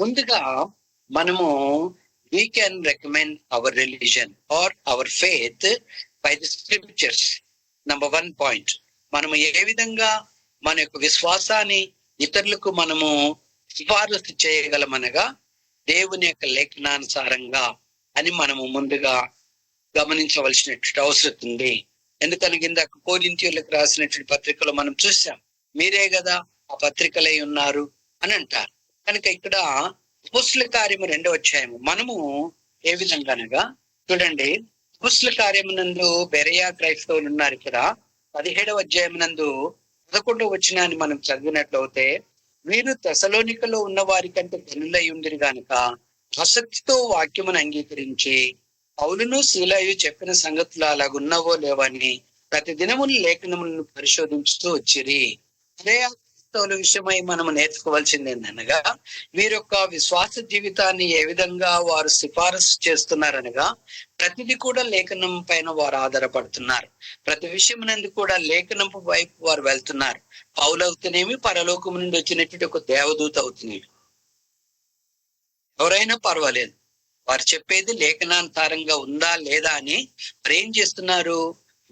ముందుగా మనము we can recommend our religion or our faith by the scriptures number one point మనము ఏ విధంగా మన యొక్క విశ్వాసాన్ని ఇతరులకు మనము సిఫారసు చేయగలమనగా దేవుని యొక్క లేఖనానుసారంగా అని మనము ముందుగా గమనించవలసినటువంటి అవసరం ఉంది. ఎందుకని ఇందాక కోరింతీయులకు రాసినటువంటి పత్రికలో మనం చూసాం మీరే కదా ఆ పత్రికలై ఉన్నారు అని అంటారు. కనుక ఇక్కడ పుస్ల కార్యము రెండో అధ్యాయము. మనము ఏ విధంగా చూడండి పుస్ల కార్యమునందు బెరయా క్రైస్తవులు ఉన్నారు ఇక్కడ. పదిహేడవ అధ్యాయమునందు పదకొండవ వచ్చినాన్ని మనం చదివినట్లయితే వీరు తెసలోనికలో ఉన్న వారి కంటే ధనులై ఉండిరు గనుక ఆసక్తితో వాక్యమును అంగీకరించి పౌలును శీలయు చెప్పిన సంగతులు అలాగున్నవో లేవని ప్రతి దినములు లేఖనములను పరిశోధించుతూ వచ్చిరి. అదే క్రైస్తవుల విషయమై మనం నేర్చుకోవాల్సింది ఏంటనగా వీరి యొక్క విశ్వాస జీవితాన్ని ఏ విధంగా వారు సిఫారసు చేస్తున్నారనగా ప్రతిదీ కూడా లేఖనం పైన వారు ఆధారపడుతున్నారు. ప్రతి విషయం నందు కూడా లేఖనం వైపు వారు వెళ్తున్నారు. పౌలు పరలోకం నుండి వచ్చినటువంటి ఒక దేవదూత అవుతున్నాయి ఎవరైనా పర్వాలేదు. వారు చెప్పేది లేఖనానుసారంగా ఉందా లేదా అని మరి ఏం చేస్తున్నారు?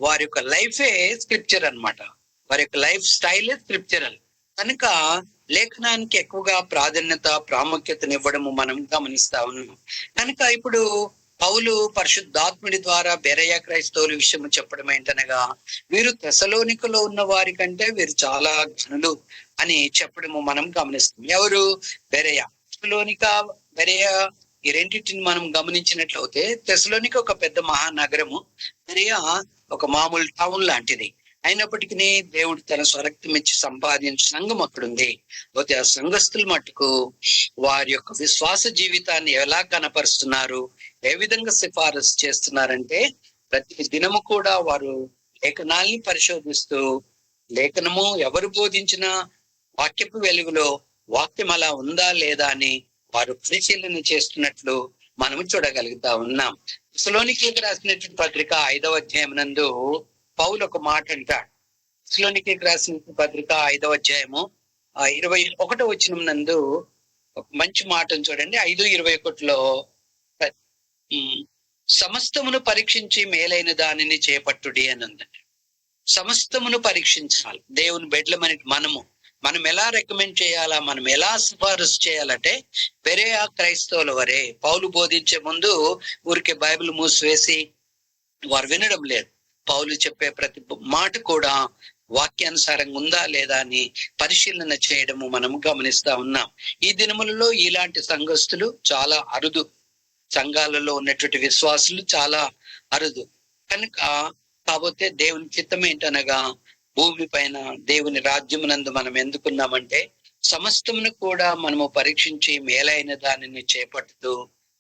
వారి యొక్క లైఫే స్క్రిప్చర్ అనమాట వారి యొక్క లైఫ్ స్టైలే స్క్రిప్చరల్. కనుక లేఖనానికి ఎక్కువగా ప్రాధాన్యత ప్రాముఖ్యతనివ్వడము మనం గమనిస్తా ఉన్నాం. కనుక ఇప్పుడు పౌలు పరిశుద్ధాత్ముడి ద్వారా బెరయ క్రైస్తవుల విషయం చెప్పడం ఏంటనగా వీరు తెసలోనికలో ఉన్న వారి కంటే వీరు చాలా ఘనులు అని చెప్పడము మనం గమనిస్తాం. ఎవరు? బెరయ. తెసలోనిక బెరయ ఈ రెండింటిని మనం గమనించినట్లయితే తెసలోనిక ఒక పెద్ద మహానగరము బెరయ ఒక మామూలు టౌన్ లాంటిది. అయినప్పటికీ దేవుడు తన స్వరక్తం ఇచ్చి సంపాదించిన సంఘం అక్కడుంది. పోతే ఆ సంఘస్థుల మట్టుకు వారి యొక్క విశ్వాస జీవితాన్ని ఎలా కనపరుస్తున్నారు ఏ విధంగా సిఫారసు చేస్తున్నారంటే ప్రతి దినము కూడా వారు లేఖనాల్ని పరిశోధిస్తూ లేఖనము ఎవరు బోధించిన వాక్యపు వెలుగులో వాక్యం అలా ఉందా లేదా అని వారు పరిశీలన చేస్తున్నట్లు మనము చూడగలుగుతా ఉన్నాం. సులోనికి రాసినటువంటి పత్రిక ఐదవ అధ్యాయం నందు పౌలు ఒక మాట అంటాడు. సులోనికి రాసిన పత్రిక ఐదవ అధ్యాయము ఆ ఇరవై ఒకటో వచ్చిన నందు మంచి మాటను చూడండి. ఐదు ఇరవై ఒకటిలో సమస్తమును పరీక్షించి మేలైన దానిని చేపట్టుడి అని ఉందండి. సమస్తమును పరీక్షించాలి. దేవుని బెడ్లమని మనము. మనం ఎలా రికమెండ్ చేయాలా? మనం ఎలా సిఫారసు చేయాలంటే వేరే ఆ క్రైస్తవుల వరే. పౌలు బోధించే ముందు ఊరికే బైబిల్ మూసివేసి వారు వినడం లేదు. పౌలు చెప్పే ప్రతి మాట కూడా వాక్యానుసారంగా ఉందా లేదా అని పరిశీలన చేయడము మనం గమనిస్తా ఉన్నాం. ఈ దినములలో ఇలాంటి సంఘస్థులు చాలా అరుదు. సంఘాలలో ఉన్నటువంటి విశ్వాసులు చాలా అరుదు. కనుక కాకపోతే దేవుని చిత్తం ఏంటనగా భూమి పైన దేవుని రాజ్యమునందు మనం ఎందుకున్నామంటే సమస్తమును కూడా మనము పరీక్షించి మేలైన దానిని చేపడుతూ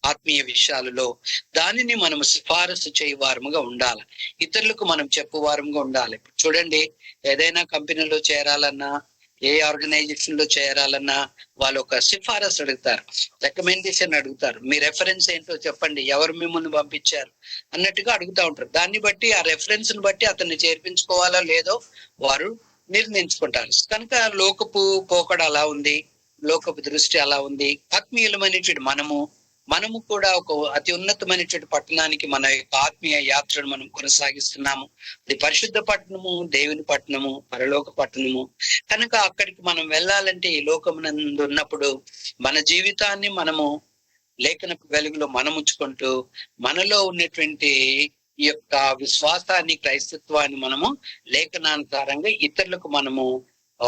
ఆత్మీయ విషయాలలో దానిని మనం సిఫారసు చేయవారముగా ఉండాలి. ఇతరులకు మనం చెప్పువారముగా ఉండాలి. చూడండి ఏదైనా కంపెనీలో చేరాలన్నా ఏ ఆర్గనైజేషన్లో చేరాలన్నా వాళ్ళు ఒక సిఫారసు అడుగుతారు రికమెండేషన్ అడుగుతారు. మీ రెఫరెన్స్ ఏంటో చెప్పండి ఎవరు మిమ్మల్ని పంపించారు అన్నట్టుగా అడుగుతా ఉంటారు. దాన్ని బట్టి ఆ రెఫరెన్స్ని బట్టి అతన్ని చేర్పించుకోవాలో లేదో వారు నిర్ణయించుకుంటారు. కనుక లోకపు పోకడ అలా ఉంది లోకపు దృష్టి అలా ఉంది. ఆత్మీయులమైనటువంటి మనము మనము కూడా ఒక అతి ఉన్నతమైనటువంటి పట్టణానికి మన యొక్క ఆత్మీయ యాత్రను మనం కొనసాగిస్తున్నాము. అది పరిశుద్ధ పట్టణము దేవుని పట్టణము పరలోక పట్టణము. కనుక అక్కడికి మనం వెళ్ళాలంటే ఈ లోకమునందు ఉన్నప్పుడు మన జీవితాన్ని మనము లేఖన వెలుగులో మనం ఉంచుకుంటూ మనలో ఉన్నటువంటి ఈ యొక్క విశ్వాసాన్ని క్రైస్తత్వాన్ని మనము లేఖనానుసారంగా ఇతరులకు మనము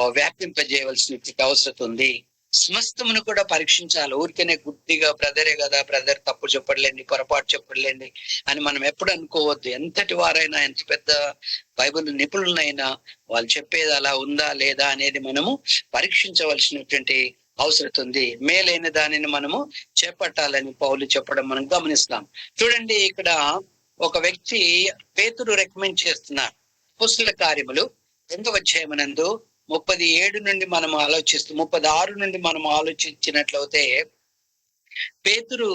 వ్యాపింపజేయవలసిన అవసరం ఉంది. సమస్తమును కూడా పరీక్షించాలి. ఊరికనే గుడ్డిగా బ్రదరే కదా బ్రదర్ తప్పు చెప్పడలేండి పొరపాటు చెప్పడలేండి అని మనం ఎప్పుడు అనుకోవద్దు. ఎంతటి వారైనా ఎంత పెద్ద బైబిల్ నిపుణులైనా వాళ్ళు చెప్పేది అలా ఉందా లేదా అనేది మనము పరీక్షించవలసినటువంటి అవసరం ఉంది. మేలైన దానిని మనము చేపట్టాలని పౌలు చెప్పడం మనం గమనిస్తాం. చూడండి ఇక్కడ ఒక వ్యక్తి పేతుడు రికమెండ్ చేస్తున్నారు. పుస్తల కార్యములు రెండవ అధ్యాయమునందు ముప్పది ఏడు నుండి మనం ఆలోచిస్తూ ముప్పది ఆరు నుండి మనం ఆలోచించినట్లయితే పేతురు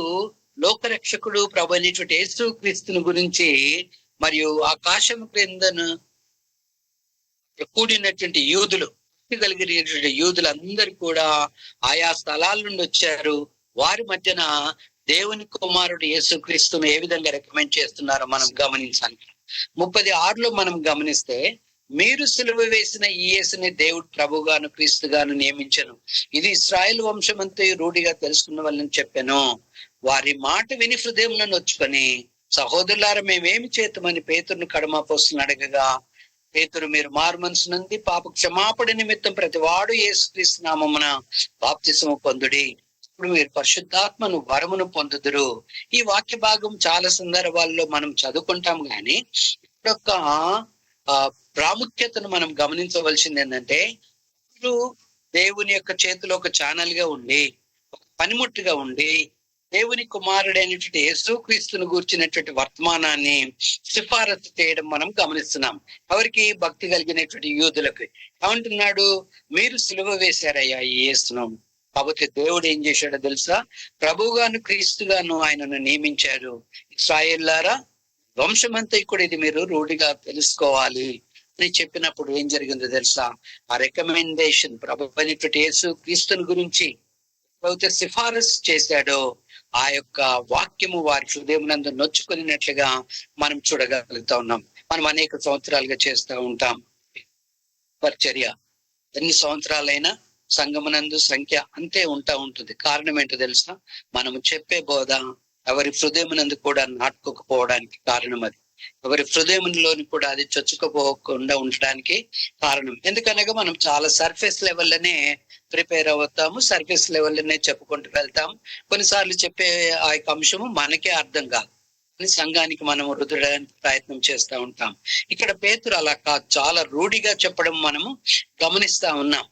లోకరక్షకుడు ప్రభు అనేటువంటి యేసు క్రీస్తుని గురించి మరియు ఆకాశం క్రిందను కూడినటువంటి యూదులు కలిగినటువంటి యూదులు అందరు కూడా ఆయా స్థలాల నుండి వచ్చారు. వారి మధ్యన దేవుని కుమారుడు యేసుక్రీస్తును ఏ విధంగా రికమెండ్ చేస్తున్నారో మనం గమనించాలి. ముప్పది ఆరులో మనం గమనిస్తే మీరు సిలువ వేసిన ఈ యేసుని దేవుడు ప్రభుగాను క్రీస్తుగాను నియమించను. ఇది ఇస్రాయల్ వంశమంతా రూఢిగా తెలుసుకున్న వాళ్ళని చెప్పాను. వారి మాట విని హృదయంలో నొచ్చుకొని సహోదరులారా మేమేమి చేతమని పేతుర్ని కడమాపోస్తుని అడగగా పేతురు మీరు మారు మనసు నుండి పాప క్షమాపణ నిమిత్తం ప్రతి వాడు యేసుక్రీస్తు నామమున బాప్తిసము పొందుడి. ఇప్పుడు మీరు పరిశుద్ధాత్మను వరమును పొందుదురు. ఈ వాక్య భాగం చాలా సందర్భాల్లో మనం చదువుకుంటాం కానీ ఇప్పుడొక్క ఆ ప్రాముఖ్యతను మనం గమనించవలసింది ఏంటంటే ఇప్పుడు దేవుని యొక్క చేతిలో ఒక ఛానల్గా ఉండి ఒక పనిముట్టుగా ఉండి దేవుని కుమారుడైనటువంటి యేసుక్రీస్తును గూర్చినటువంటి వర్తమానాన్ని సిఫారసు చేయడం మనం గమనిస్తున్నాం. ఎవరికి భక్తి కలిగినటువంటి యూదులకు? ఏమంటున్నాడు? మీరు సిలువ వేశారయ్యా ఈ యేసును. కాబట్టి దేవుడు ఏం చేశాడో తెలుసా? ప్రభుగాను క్రీస్తుగాను ఆయనను నియమించారు ఇస్రాయేల్లారా వంశమంతా కూడా ఇది మీరు రూఢిగా తెలుసుకోవాలి అని చెప్పినప్పుడు ఏం జరిగిందో తెలుసా? ఆ రికమెండేషన్ ప్రభు అయినటువంటి యేసు క్రీస్తుని గురించి ప్రభుత్వ సిఫారసు చేశాడో ఆ యొక్క వాక్యము వారి హృదయమునందు నొచ్చుకున్నట్లుగా మనం చూడగలుగుతా ఉన్నాం. మనం అనేక సంవత్సరాలుగా చేస్తూ ఉంటాం. పరిచర్య. ఎన్ని సంవత్సరాలైనా సంగమనందు సంఖ్య అంతే ఉంటా ఉంటుంది. కారణం ఏంటో తెలుసా? మనము చెప్పే బోధ ఎవరి హృదయమునందు కూడా నాటుకోకపోవడానికి కారణం అది. ఎవరి హృదయంలోని కూడా అది చొచ్చుకుపోకుండా ఉండడానికి కారణం. ఎందుకనగా మనం చాలా సర్ఫేస్ లెవెల్లోనే ప్రిపేర్ అవుతాము సర్ఫేస్ లెవెల్లోనే చెప్పుకుంటూ వెళ్తాం. కొన్నిసార్లు చెప్పే ఆ యొక్క అంశము మనకే అర్థం కాదు. సంఘానికి మనం రుదడానికి ప్రయత్నం చేస్తూ ఉంటాం. ఇక్కడ పేతురు అలా కాదు. చాలా రూఢిగా చెప్పడం మనము గమనిస్తా ఉన్నాం.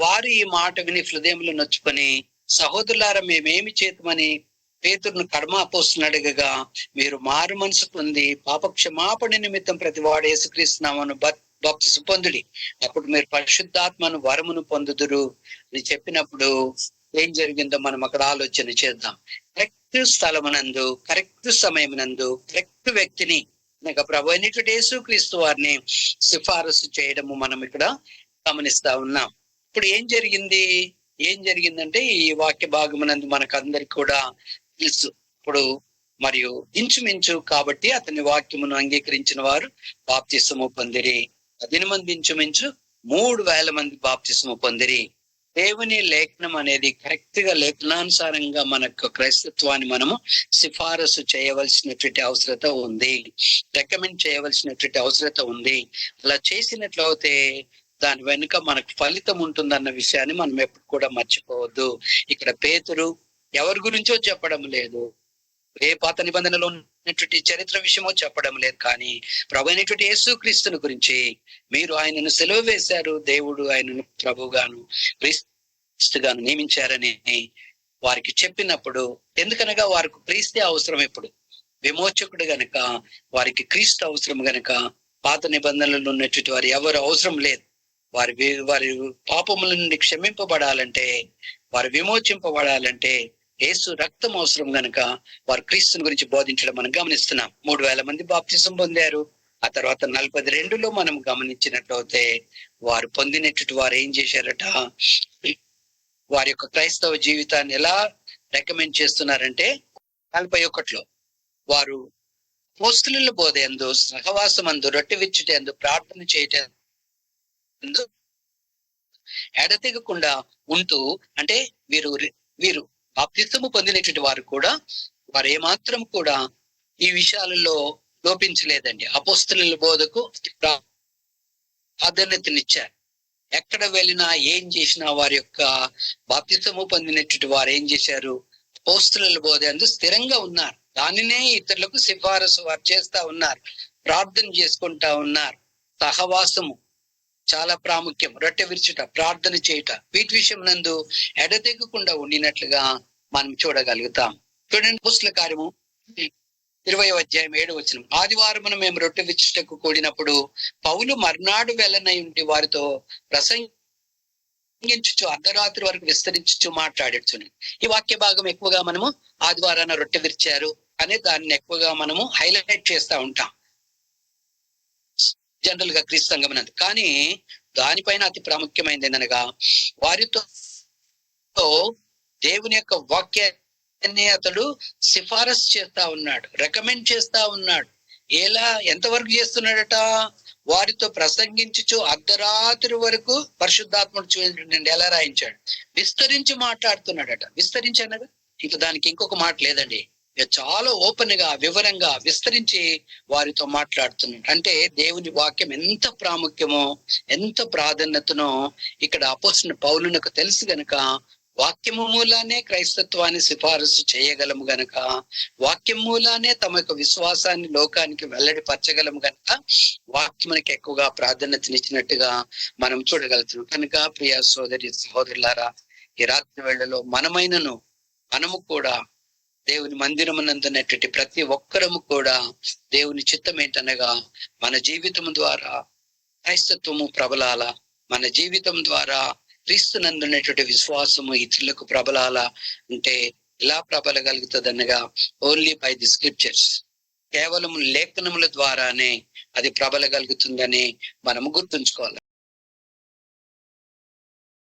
వారు ఈ మాట విని హృదయంలో నొచ్చుకొని సహోదరులారా మేమేమి చేతమని పేతురును కర్మ అపోస్తుని మీరు మారు మనసు పొంది పాప క్షమాపణ నిమిత్తం ప్రతి వాడు యేసుక్రీస్తున్నామను బాప్తిసు పొందుడి. అప్పుడు మీరు పరిశుద్ధాత్మను వరమును పొందుదురు. అని చెప్పినప్పుడు ఏం జరిగిందో మనం అక్కడ ఆలోచన చేద్దాం. కరెక్ట్ స్థలమునందు కరెక్ట్ సమయమునందు కరెక్ట్ వ్యక్తిని అనగా ప్రభు అయినటువంటి యేసుక్రీస్తు వారిని సిఫారసు చేయడము మనం ఇక్కడ గమనిస్తా ఉన్నాం. ఇప్పుడు ఏం జరిగింది? ఏం జరిగిందంటే ఈ వాక్య భాగమునందు మనకు అందరికి కూడా తెలుసు. ఇప్పుడు మరియు ఇంచుమించు కాబట్టి అతని వాక్యమును అంగీకరించిన వారు బాప్తిసము పొందిరి. పదిహేను మంది ఇంచుమించు మూడు వేల మంది బాప్తిసము పొందిరి. దేవుని లేఖనం అనేది కరెక్ట్గా లేఖనానుసారంగా మనకు క్రైస్తత్వాన్ని మనము సిఫారసు చేయవలసినటువంటి అవసరత ఉంది. రికమెండ్ చేయవలసినటువంటి అవసరత ఉంది. అలా చేసినట్లయితే దాని వెనుక మనకు ఫలితం ఉంటుందన్న విషయాన్ని మనం ఎప్పుడు కూడా మర్చిపోవద్దు. ఇక్కడ పేతురు ఎవరి గురించో చెప్పడం లేదు. ఏ పాత నిబంధనలో ఉన్నటువంటి చరిత్ర విషయమో చెప్పడం లేదు. కానీ ప్రభు అయినటువంటి యేసుక్రీస్తుని గురించి మీరు ఆయనను సెలవు వేశారు. దేవుడు ఆయనను ప్రభుగాను క్రీస్తుగాను నియమించారని వారికి చెప్పినప్పుడు ఎందుకనగా వారికి క్రీస్తే అవసరం ఇప్పుడు? విమోచకుడు గనక వారికి క్రీస్తు అవసరం గనక పాత నిబంధనలు ఉన్నటువంటి వారు ఎవరు అవసరం లేదు. వారి వారి పాపముల నుండి క్షమింపబడాలంటే వారు విమోచింపబడాలంటే యేసు రక్తం అవసరం గనక వారు క్రీస్తుని గురించి బోధించడం మనం గమనిస్తున్నాం. మూడు వేల మంది బాప్తిసం పొందారు. ఆ తర్వాత నలభై రెండులో మనం గమనించినట్లయితే వారు పొందినట్టు వారు ఏం చేశారట? వారి యొక్క క్రైస్తవ జీవితాన్ని ఎలా రికమెండ్ చేస్తున్నారంటే నలభై ఒకటిలో వారు పోస్తుల బోధ ఎందు సహవాసం అందు రొట్టె విచ్చుటందు ప్రార్థన చేయటం ఎడతెగకుండా ఉంటూ అంటే వీరు వీరు బాప్తిస్తము పొందినటువంటి వారు కూడా వారు ఏమాత్రం కూడా ఈ విషయాలలో లోపించలేదండి. అపోస్తుల బోధకు ప్రాధాన్యతనిచ్చారు. ఎక్కడ వెళ్ళినా ఏం చేసినా వారి యొక్క బాప్తిస్తము పొందినటువంటి వారు ఏం చేశారు? అపోస్తుల బోధ అందు స్థిరంగా ఉన్నారు. దానినే ఇతరులకు సిఫారసు వారు చేస్తా ఉన్నారు. ప్రార్థన చేసుకుంటా ఉన్నారు. సహవాసము చాలా ప్రాముఖ్యం. రొట్టె విరుచుట ప్రార్థన చేయుట వీటి విషయం నందు ఎడతెగకుండా ఉండినట్లుగా మనం చూడగలుగుతాం. చూడండి పుస్తల కార్యము. ఇరవై అధ్యాయం ఏడు వచ్చిన ఆదివారం మేము రొట్టె విచ్చుటకు కూడినప్పుడు పౌలు మర్నాడు వెళ్ళనై ఉండి వారితో ప్రసంగించు అర్ధరాత్రి వరకు విస్తరించు మాట్లాడచ్చు ఈ వాక్య భాగం ఎక్కువగా మనము ఆదివారాన రొట్టె విరిచారు అనే దాన్ని ఎక్కువగా మనము హైలైట్ చేస్తా ఉంటాం. జనరల్గా క్రీస్తు అంది కానీ దానిపైన అతి ప్రాముఖ్యమైనది అనగా వారితో దేవుని యొక్క వాక్య వాక్యాన్ని అతడు సిఫారసు చేస్తా ఉన్నాడు రికమెండ్ చేస్తా ఉన్నాడు. ఎలా ఎంతవరకు చేస్తున్నాడట? వారితో ప్రసంగించుచు అర్ధరాత్రి వరకు పరిశుద్ధాత్మడు చూడండి ఎలా రాయించాడు? విస్తరించి మాట్లాడుతున్నాడట. విస్తరించి అనగా ఇంకా దానికి ఇంకొక మాట లేదండి. చాలా ఓపెన్గా వివరంగా విస్తరించి వారితో మాట్లాడుతున్నాడు అంటే దేవుని వాక్యం ఎంత ప్రాముఖ్యమో ఎంత ప్రాధాన్యతనో ఇక్కడ అపోసిన పౌలునకు తెలుసు గనక వాక్యము మూలానే క్రైస్తత్వాన్ని సిఫారసు చేయగలము గనక వాక్యం మూలానే తమ యొక్క విశ్వాసాన్ని లోకానికి వెల్లడిపరచగలము గనక వాక్యమునికి ఎక్కువగా ప్రాధాన్యతనిచ్చినట్టుగా మనం చూడగలుగుతున్నాం. కనుక ప్రియ సోదరి సహోదరులారా ఈ రాత్రి వేళలో మనమైనను మనము కూడా దేవుని మందిరమునందున్నటువంటి ప్రతి ఒక్కరము కూడా దేవుని చిత్తం ఏంటనగా మన జీవితం ద్వారా క్రైస్తత్వము ప్రబలాల మన జీవితం ద్వారా క్రీస్తునందున్నటువంటి విశ్వాసము ఇతరులకు ప్రబలాల అంటే ఎలా ప్రబలగలుగుతుంది అనగా ఓన్లీ బై ది స్క్రిప్చర్స్ కేవలం లేఖనముల ద్వారానే అది ప్రబలగలుగుతుందని మనము గుర్తుంచుకోవాలి.